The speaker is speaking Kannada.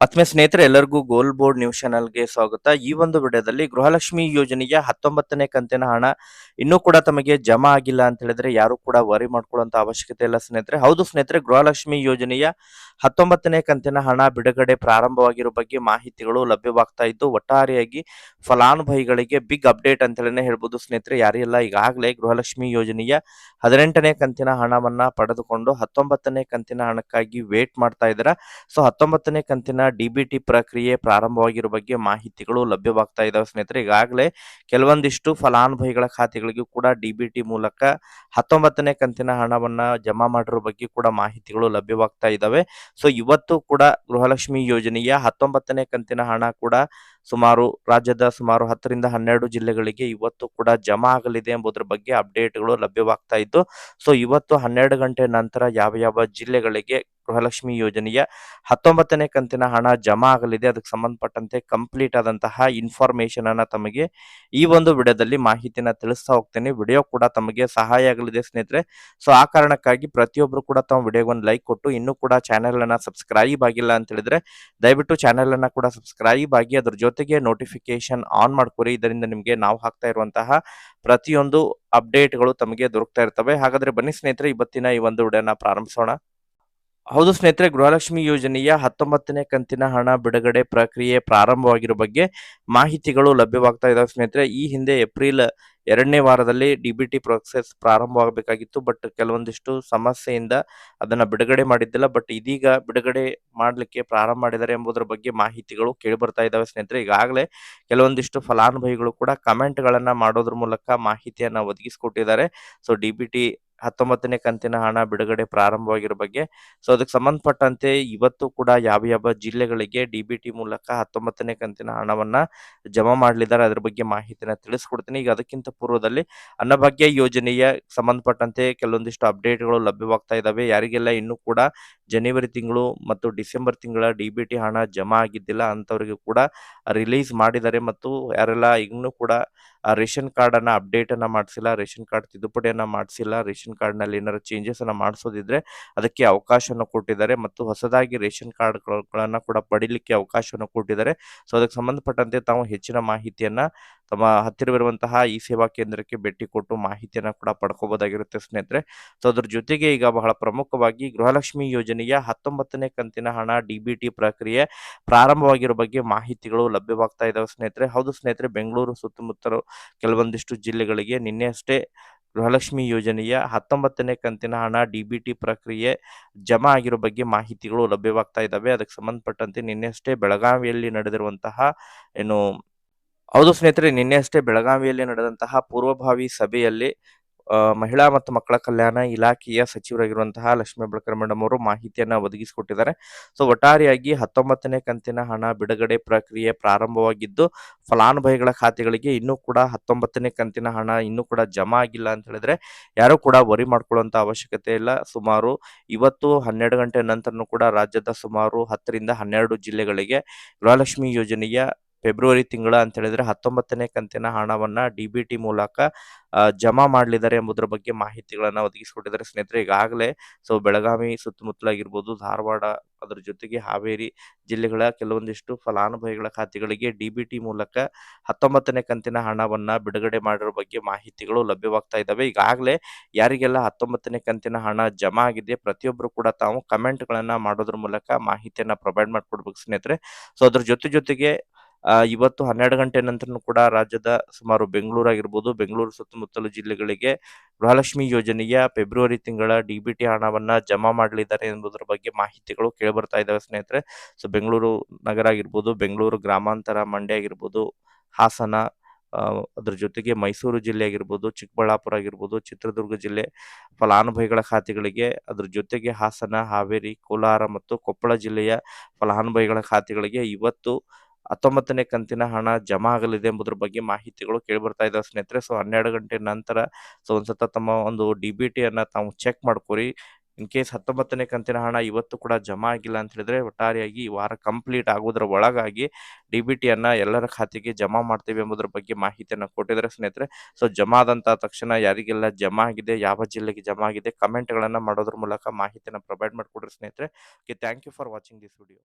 ಆತ್ಮೀಯ ಸ್ನೇಹಿತರೆ, ಎಲ್ಲರಿಗೂ ಗೋಲ್ ಬೋರ್ಡ್ ನ್ಯೂಸ್ ಚಾನಲ್ಗೆ ಸ್ವಾಗತ. ಈ ಒಂದು ವಿಡಿಯೋದಲ್ಲಿ ಗೃಹಲಕ್ಷ್ಮಿ ಯೋಜನೆಯ ಹತ್ತೊಂಬತ್ತನೇ ಕಂತಿನ ಹಣ ಇನ್ನೂ ಕೂಡ ತಮಗೆ ಜಮಾ ಆಗಿಲ್ಲ ಅಂತ ಹೇಳಿದ್ರೆ ಯಾರು ಕೂಡ ವರಿ ಮಾಡ್ಕೊಳ್ಳುವಂತ ಅವಶ್ಯಕತೆ ಇಲ್ಲ ಸ್ನೇಹಿತರೆ. ಹೌದು ಸ್ನೇಹಿತರೆ, ಗೃಹಲಕ್ಷ್ಮಿ ಯೋಜನೆಯ ಹತ್ತೊಂಬತ್ತನೇ ಕಂತಿನ ಹಣ ಬಿಡುಗಡೆ ಪ್ರಾರಂಭವಾಗಿರೋ ಬಗ್ಗೆ ಮಾಹಿತಿಗಳು ಲಭ್ಯವಾಗ್ತಾ ಇದ್ದು, ಒಟ್ಟಾರೆಯಾಗಿ ಫಲಾನುಭವಿಗಳಿಗೆ ಬಿಗ್ ಅಪ್ಡೇಟ್ ಅಂತ ಹೇಳಿನೇ ಹೇಳ್ಬೋದು ಸ್ನೇಹಿತರೆ. ಯಾರೆಲ್ಲ ಈಗಾಗಲೇ ಗೃಹಲಕ್ಷ್ಮಿ ಯೋಜನೆಯ ಹದಿನೆಂಟನೇ ಕಂತಿನ ಹಣವನ್ನ ಪಡೆದುಕೊಂಡು ಹತ್ತೊಂಬತ್ತನೇ ಕಂತಿನ ಹಣಕ್ಕಾಗಿ ವೇಟ್ ಮಾಡ್ತಾ ಇದ್ದೀರಾ. ಸೊ, ಹತ್ತೊಂಬತ್ತನೇ ಕಂತಿನ ಡಿ ಬಿ ಟಿ ಪ್ರಕ್ರಿಯೆ ಪ್ರಾರಂಭವಾಗಿರೋ ಬಗ್ಗೆ ಮಾಹಿತಿಗಳು ಲಭ್ಯವಾಗ್ತಾ ಇದಾವೆ ಸ್ನೇಹಿತರೆ. ಈಗಾಗಲೇ ಕೆಲವೊಂದಿಷ್ಟು ಫಲಾನುಭವಿಗಳ ಖಾತೆಗಳಿಗೂ ಕೂಡ ಡಿಬಿಟಿ ಮೂಲಕ ಹತ್ತೊಂಬತ್ತನೇ ಕಂತಿನ ಹಣವನ್ನ ಜಮಾ ಮಾಡಿರೋ ಬಗ್ಗೆ ಕೂಡ ಮಾಹಿತಿಗಳು ಲಭ್ಯವಾಗ್ತಾ ಇದಾವೆ. ಸೊ, ಇವತ್ತು ಕೂಡ ಗೃಹಲಕ್ಷ್ಮಿ ಯೋಜನೆಯ ಹತ್ತೊಂಬತ್ತನೇ ಕಂತಿನ ಹಣ ಕೂಡ ಸುಮಾರು ರಾಜ್ಯದ ಸುಮಾರು ಹತ್ತರಿಂದ ಹನ್ನೆರಡು ಜಿಲ್ಲೆಗಳಿಗೆ ಇವತ್ತು ಕೂಡ ಜಮಾ ಆಗಲಿದೆ ಎಂಬುದರ ಬಗ್ಗೆ ಅಪ್ಡೇಟ್ಗಳು ಲಭ್ಯವಾಗ್ತಾ ಇದ್ದು, ಸೊ ಇವತ್ತು ಹನ್ನೆರಡು ಗಂಟೆ ನಂತರ ಯಾವ ಯಾವ ಜಿಲ್ಲೆಗಳಿಗೆ ಗೃಹಲಕ್ಷ್ಮಿ ಯೋಜನೆಯ ಹತ್ತೊಂಬತ್ತನೇ ಕಂತಿನ ಹಣ ಜಮಾ ಆಗಲಿದೆ, ಅದಕ್ಕೆ ಸಂಬಂಧಪಟ್ಟಂತೆ ಕಂಪ್ಲೀಟ್ ಆದಂತಹ ಇನ್ಫಾರ್ಮೇಶನ್ ಅನ್ನ ತಮಗೆ ಈ ಒಂದು ವಿಡಿಯೋದಲ್ಲಿ ಮಾಹಿತಿನ ತಿಳಿಸ್ತಾ ಹೋಗ್ತೇನೆ. ವಿಡಿಯೋ ಕೂಡ ತಮಗೆ ಸಹಾಯ ಆಗಲಿದೆ ಸ್ನೇಹಿತರೆ. ಸೊ ಆ ಕಾರಣಕ್ಕಾಗಿ ಪ್ರತಿಯೊಬ್ಬರು ಕೂಡ ತಮ್ಮ ವಿಡಿಯೋಗೊಂದು ಲೈಕ್ ಕೊಟ್ಟು, ಇನ್ನೂ ಕೂಡ ಚಾನೆಲ್ ಅನ್ನ ಸಬ್ಸ್ಕ್ರೈಬ್ ಆಗಿಲ್ಲ ಅಂತ ಹೇಳಿದ್ರೆ ದಯವಿಟ್ಟು ಚಾನೆಲ್ ಅನ್ನ ಕೂಡ ಸಬ್ಸ್ಕ್ರೈಬ್ ಆಗಿ ಅದ್ರ ಜೊತೆಗೆ ನೋಟಿಫಿಕೇಶನ್ ಆನ್ ಮಾಡ್ಕೊರಿ. ಇದರಿಂದ ನಿಮಗೆ ನಾವು ಹಾಕ್ತಾ ಇರುವಂತಹ ಪ್ರತಿಯೊಂದು ಅಪ್ಡೇಟ್ಗಳು ತಮಗೆ ದೊರಕ್ತಾ ಇರ್ತವೆ. ಹಾಗಾದ್ರೆ ಬನ್ನಿ ಸ್ನೇಹಿತರೆ, ಇವತ್ತಿನ ಈ ಒಂದು ವಿಡಿಯೋನ ಪ್ರಾರಂಭಿಸೋಣ. ಹೌದು ಸ್ನೇಹಿತರೆ, ಗೃಹಲಕ್ಷ್ಮಿ ಯೋಜನೆಯ ಹತ್ತೊಂಬತ್ತನೇ ಕಂತಿನ ಹಣ ಬಿಡುಗಡೆ ಪ್ರಕ್ರಿಯೆ ಪ್ರಾರಂಭವಾಗಿರೋ ಬಗ್ಗೆ ಮಾಹಿತಿಗಳು ಲಭ್ಯವಾಗ್ತಾ ಇದಾವೆ ಸ್ನೇಹಿತರೆ. ಈ ಹಿಂದೆ ಏಪ್ರಿಲ್ ಎರಡನೇ ವಾರದಲ್ಲಿ ಡಿ ಬಿ ಟಿ ಪ್ರೊಸೆಸ್ ಪ್ರಾರಂಭವಾಗಬೇಕಾಗಿತ್ತು, ಬಟ್ ಕೆಲವೊಂದಿಷ್ಟು ಸಮಸ್ಯೆಯಿಂದ ಅದನ್ನು ಬಿಡುಗಡೆ ಮಾಡಿದ್ದಿಲ್ಲ. ಬಟ್ ಇದೀಗ ಬಿಡುಗಡೆ ಮಾಡಲಿಕ್ಕೆ ಪ್ರಾರಂಭ ಮಾಡಿದ್ದಾರೆ ಎಂಬುದರ ಬಗ್ಗೆ ಮಾಹಿತಿಗಳು ಕೇಳಿ ಬರ್ತಾ ಇದ್ದಾವೆ ಸ್ನೇಹಿತರೆ. ಈಗಾಗಲೇ ಕೆಲವೊಂದಿಷ್ಟು ಫಲಾನುಭವಿಗಳು ಕೂಡ ಕಮೆಂಟ್ಗಳನ್ನು ಮಾಡೋದ್ರ ಮೂಲಕ ಮಾಹಿತಿಯನ್ನು ಒದಗಿಸಿಕೊಟ್ಟಿದ್ದಾರೆ. ಸೊ, ಡಿ ಬಿ ಟಿ ಹತ್ತೊಂಬತ್ತನೇ ಕಂತಿನ ಹಣ ಬಿಡುಗಡೆ ಪ್ರಾರಂಭವಾಗಿರೋ ಬಗ್ಗೆ. ಸೊ ಅದಕ್ಕೆ ಸಂಬಂಧಪಟ್ಟಂತೆ ಇವತ್ತು ಕೂಡ ಯಾವ ಯಾವ ಜಿಲ್ಲೆಗಳಿಗೆ ಡಿ ಬಿ ಟಿ ಮೂಲಕ ಹತ್ತೊಂಬತ್ತನೇ ಕಂತಿನ ಹಣವನ್ನ ಜಮಾ ಮಾಡಲಿದ್ದಾರೆ ಅದ್ರ ಬಗ್ಗೆ ಮಾಹಿತಿನ ತಿಳಿಸ್ಕೊಡ್ತೀನಿ. ಈಗ ಅದಕ್ಕಿಂತ ಪೂರ್ವದಲ್ಲಿ ಅನ್ನಭಾಗ್ಯ ಯೋಜನೆಯ ಸಂಬಂಧಪಟ್ಟಂತೆ ಕೆಲವೊಂದಿಷ್ಟು ಅಪ್ಡೇಟ್ಗಳು ಲಭ್ಯವಾಗ್ತಾ ಇದ್ದಾವೆ ಯಾರಿಗೆಲ್ಲ ಇನ್ನೂ ಕೂಡ ಜನವರಿ ತಿಂಗಳು ಮತ್ತು ಡಿಸೆಂಬರ್ ತಿಂಗಳ ಡಿ ಬಿ ಟಿ ಹಣ ಜಮಾ ಆಗಿದ್ದಿಲ್ಲ ಅಂಥವ್ರಿಗೆ ಕೂಡ ರಿಲೀಸ್ ಮಾಡಿದ್ದಾರೆ ಮತ್ತು ಯಾರೆಲ್ಲ ಇನ್ನೂ ಕೂಡ ಆ ರೇಷನ್ ಕಾರ್ಡ್ ಅನ್ನ ಅಪ್ಡೇಟ್ ಅನ್ನ ಮಾಡಿಸಿಲ್ಲ, ರೇಷನ್ ಕಾರ್ಡ್ ತಿದ್ದುಪಡಿಯನ್ನ ಮಾಡಿಸಿಲ್ಲ, ರೇಷನ್ ಕಾರ್ಡ್ನಲ್ಲಿ ಏನಾದ್ರು ಚೇಂಜಸ್ ಅನ್ನ ಮಾಡಿಸೋದಿದ್ರೆ ಅದಕ್ಕೆ ಅವಕಾಶವನ್ನು ಕೊಟ್ಟಿದ್ದಾರೆ ಮತ್ತು ಹೊಸದಾಗಿ ರೇಷನ್ ಕಾರ್ಡ್ಗಳನ್ನ ಕೂಡ ಪಡೀಲಿಕ್ಕೆ ಅವಕಾಶವನ್ನು ಕೊಟ್ಟಿದ್ದಾರೆ. ಸೊ, ಅದಕ್ಕೆ ಸಂಬಂಧಪಟ್ಟಂತೆ ತಾವು ಹೆಚ್ಚಿನ ಮಾಹಿತಿಯನ್ನ ತಮ್ಮ ಹತ್ತಿರವಿರುವಂತಹ ಈ ಸೇವಾ ಕೇಂದ್ರಕ್ಕೆ ಭೇಟಿ ಕೊಟ್ಟು ಮಾಹಿತಿಯನ್ನ ಕೂಡ ಪಡ್ಕೋಬಹುದಾಗಿರುತ್ತೆ ಸ್ನೇಹಿತರೆ. ಸೊ ಅದ್ರ ಜೊತೆಗೆ ಈಗ ಬಹಳ ಪ್ರಮುಖವಾಗಿ ಗೃಹಲಕ್ಷ್ಮಿ ಯೋಜನೆಯ ಹತ್ತೊಂಬತ್ತನೇ ಕಂತಿನ ಹಣ ಡಿಬಿಟಿ ಪ್ರಕ್ರಿಯೆ ಪ್ರಾರಂಭವಾಗಿರೋ ಬಗ್ಗೆ ಮಾಹಿತಿಗಳು ಲಭ್ಯವಾಗ್ತಾ ಇದಾವೆ ಸ್ನೇಹಿತರೆ. ಹೌದು ಸ್ನೇಹಿತರೆ, ಬೆಂಗಳೂರು ಸುತ್ತಮುತ್ತಲು ಕೆಲವೊಂದಿಷ್ಟು ಜಿಲ್ಲೆಗಳಿಗೆ ನಿನ್ನೆ ಅಷ್ಟೇ ಗೃಹಲಕ್ಷ್ಮಿ ಯೋಜನೆಯ ಹತ್ತೊಂಬತ್ತನೇ ಕಂತಿನ ಹಣ ಡಿ ಬಿ ಟಿ ಪ್ರಕ್ರಿಯೆ ಜಮಾ ಆಗಿರೋ ಬಗ್ಗೆ ಮಾಹಿತಿಗಳು ಲಭ್ಯವಾಗ್ತಾ ಇದ್ದಾವೆ ಅದಕ್ಕೆ ಸಂಬಂಧಪಟ್ಟಂತೆ ನಿನ್ನೆ ಅಷ್ಟೇ ಬೆಳಗಾವಿಯಲ್ಲಿ ನಡೆದಿರುವಂತಹ ಏನು ಹೌದು ಸ್ನೇಹಿತರೆ, ನಿನ್ನೆ ಅಷ್ಟೇ ಬೆಳಗಾವಿಯಲ್ಲಿ ನಡೆದಂತಹ ಪೂರ್ವಭಾವಿ ಸಭೆಯಲ್ಲಿ ಮಹಿಳಾ ಮತ್ತು ಮಕ್ಕಳ ಕಲ್ಯಾಣ ಇಲಾಖೆಯ ಸಚಿವರಾಗಿರುವಂತಹ ಲಕ್ಷ್ಮೀ ಬಳಕರ್ ಮೇಡಮ್ ಅವರು ಮಾಹಿತಿಯನ್ನು ಒದಗಿಸಿಕೊಟ್ಟಿದ್ದಾರೆ. ಸೊ, ಒಟ್ಟಾರೆಯಾಗಿ ಹತ್ತೊಂಬತ್ತನೇ ಕಂತಿನ ಹಣ ಬಿಡುಗಡೆ ಪ್ರಕ್ರಿಯೆ ಪ್ರಾರಂಭವಾಗಿದ್ದು, ಫಲಾನುಭವಿಗಳ ಖಾತೆಗಳಿಗೆ ಇನ್ನೂ ಕೂಡ ಹತ್ತೊಂಬತ್ತನೇ ಕಂತಿನ ಹಣ ಇನ್ನೂ ಕೂಡ ಜಮಾ ಆಗಿಲ್ಲ ಅಂತ ಹೇಳಿದ್ರೆ, ಯಾರು ಕೂಡ ವರಿ ಮಾಡ್ಕೊಳ್ಳುವಂತ ಅವಶ್ಯಕತೆ ಇಲ್ಲ. ಸುಮಾರು ಇವತ್ತು ಹನ್ನೆರಡು ಗಂಟೆ ನಂತರನೂ ಕೂಡ ರಾಜ್ಯದ ಸುಮಾರು ಹತ್ತರಿಂದ ಹನ್ನೆರಡು ಜಿಲ್ಲೆಗಳಿಗೆ ಗೃಹಲಕ್ಷ್ಮಿ ಯೋಜನೆಯ ಫೆಬ್ರವರಿ ತಿಂಗಳ ಅಂತ ಹೇಳಿದ್ರೆ ಹತ್ತೊಂಬತ್ತನೇ ಕಂತಿನ ಹಣವನ್ನ ಡಿ ಬಿ ಟಿ ಮೂಲಕ ಜಮಾ ಮಾಡಲಿದ್ದಾರೆ ಎಂಬುದರ ಬಗ್ಗೆ ಮಾಹಿತಿಗಳನ್ನ ಒದಗಿಸಿಕೊಟ್ಟಿದ್ದಾರೆ ಸ್ನೇಹಿತರೆ. ಈಗಾಗಲೇ ಸೊ ಬೆಳಗಾವಿ ಸುತ್ತಮುತ್ತಲಾಗಿರ್ಬೋದು ಧಾರವಾಡ ಅದರ ಜೊತೆಗೆ ಹಾವೇರಿ ಜಿಲ್ಲೆಗಳ ಕೆಲವೊಂದಿಷ್ಟು ಫಲಾನುಭವಿಗಳ ಖಾತೆಗಳಿಗೆ ಡಿ ಬಿ ಟಿ ಮೂಲಕ ಹತ್ತೊಂಬತ್ತನೇ ಕಂತಿನ ಹಣವನ್ನ ಬಿಡುಗಡೆ ಮಾಡಿರೋ ಬಗ್ಗೆ ಮಾಹಿತಿಗಳು ಲಭ್ಯವಾಗ್ತಾ ಇದ್ದಾವೆ. ಈಗಾಗಲೇ ಯಾರಿಗೆಲ್ಲ ಹತ್ತೊಂಬತ್ತನೇ ಕಂತಿನ ಹಣ ಜಮಾ ಆಗಿದೆ ಪ್ರತಿಯೊಬ್ಬರು ಕೂಡ ತಾವು ಕಮೆಂಟ್ಗಳನ್ನ ಮಾಡೋದ್ರ ಮೂಲಕ ಮಾಹಿತಿಯನ್ನ ಪ್ರೊವೈಡ್ ಮಾಡ್ಕೊಡ್ಬೇಕು ಸ್ನೇಹಿತರೆ. ಸೊ ಅದ್ರ ಜೊತೆ ಜೊತೆಗೆ ಇವತ್ತು ಹನ್ನೆರಡು ಗಂಟೆ ನಂತರನೂ ಕೂಡ ರಾಜ್ಯದ ಸುಮಾರು ಬೆಂಗಳೂರು ಆಗಿರ್ಬೋದು, ಬೆಂಗಳೂರು ಸುತ್ತಮುತ್ತಲು ಜಿಲ್ಲೆಗಳಿಗೆ ಗೃಹಲಕ್ಷ್ಮಿ ಯೋಜನೆಯ ಫೆಬ್ರವರಿ ತಿಂಗಳ ಡಿ ಬಿ ಟಿ ಹಣವನ್ನ ಜಮಾ ಮಾಡಲಿದ್ದಾರೆ ಎಂಬುದರ ಬಗ್ಗೆ ಮಾಹಿತಿಗಳು ಕೇಳಿಬರ್ತಾ ಇದ್ದಾವೆ ಸ್ನೇಹಿತರೆ. ಸೊ, ಬೆಂಗಳೂರು ನಗರ ಆಗಿರ್ಬೋದು, ಬೆಂಗಳೂರು ಗ್ರಾಮಾಂತರ ಮಂಡ್ಯ ಆಗಿರ್ಬೋದು, ಹಾಸನ ಅದ್ರ ಜೊತೆಗೆ ಮೈಸೂರು ಜಿಲ್ಲೆ ಆಗಿರ್ಬೋದು, ಚಿಕ್ಕಬಳ್ಳಾಪುರ ಆಗಿರ್ಬೋದು, ಚಿತ್ರದುರ್ಗ ಜಿಲ್ಲೆ ಫಲಾನುಭವಿಗಳ ಖಾತೆಗಳಿಗೆ, ಅದ್ರ ಜೊತೆಗೆ ಹಾಸನ, ಹಾವೇರಿ, ಕೋಲಾರ ಮತ್ತು ಕೊಪ್ಪಳ ಜಿಲ್ಲೆಯ ಫಲಾನುಭವಿಗಳ ಖಾತೆಗಳಿಗೆ ಇವತ್ತು ಹತ್ತೊಂಬತ್ತನೇ ಕಂತಿನ ಹಣ ಜಮಾ ಆಗಲಿದೆ ಎಂಬುದ್ರ ಬಗ್ಗೆ ಮಾಹಿತಿಗಳು ಕೇಳಿ ಬರ್ತಾ ಇದ್ದಾವೆ ಸ್ನೇಹಿತರೆ. ಸೊ, ಹನ್ನೆರಡು ಗಂಟೆ ನಂತರ ಸೊ, ಒಂದ್ಸತ ತಮ್ಮ ಒಂದು ಡಿ ಬಿ ಟಿಯನ್ನು ತಾವು ಚೆಕ್ ಮಾಡ್ಕೊರಿ. ಇನ್ ಕೇಸ್ ಹತ್ತೊಂಬತ್ತನೇ ಕಂತಿನ ಹಣ ಇವತ್ತು ಕೂಡ ಜಮಾ ಆಗಿಲ್ಲ ಅಂತ ಹೇಳಿದ್ರೆ ಒಟ್ಟಾರೆಯಾಗಿ ಈ ವಾರ ಕಂಪ್ಲೀಟ್ ಆಗೋದ್ರ ಒಳಗಾಗಿ ಡಿ ಬಿ ಟಿಯನ್ನು ಎಲ್ಲರ ಖಾತೆಗೆ ಜಮಾ ಮಾಡ್ತೀವಿ ಎಂಬುದರ ಬಗ್ಗೆ ಮಾಹಿತಿಯನ್ನು ಕೊಟ್ಟಿದ್ದಾರೆ ಸ್ನೇಹಿತರೆ. ಸೊ ಜಮಾ ಆದಂತ ತಕ್ಷಣ ಯಾರಿಗೆಲ್ಲ ಜಮಾ ಆಗಿದೆ, ಯಾವ ಜಿಲ್ಲೆಗೆ ಜಮಾ ಆಗಿದೆ ಕಮೆಂಟ್ಗಳನ್ನು ಮಾಡೋದ್ರ ಮೂಲಕ ಮಾಹಿತಿಯನ್ನು ಪ್ರೊವೈಡ್ ಮಾಡಿಕೊಡ್ರಿ ಸ್ನೇಹಿತರೆ. Okay thank you for watching this video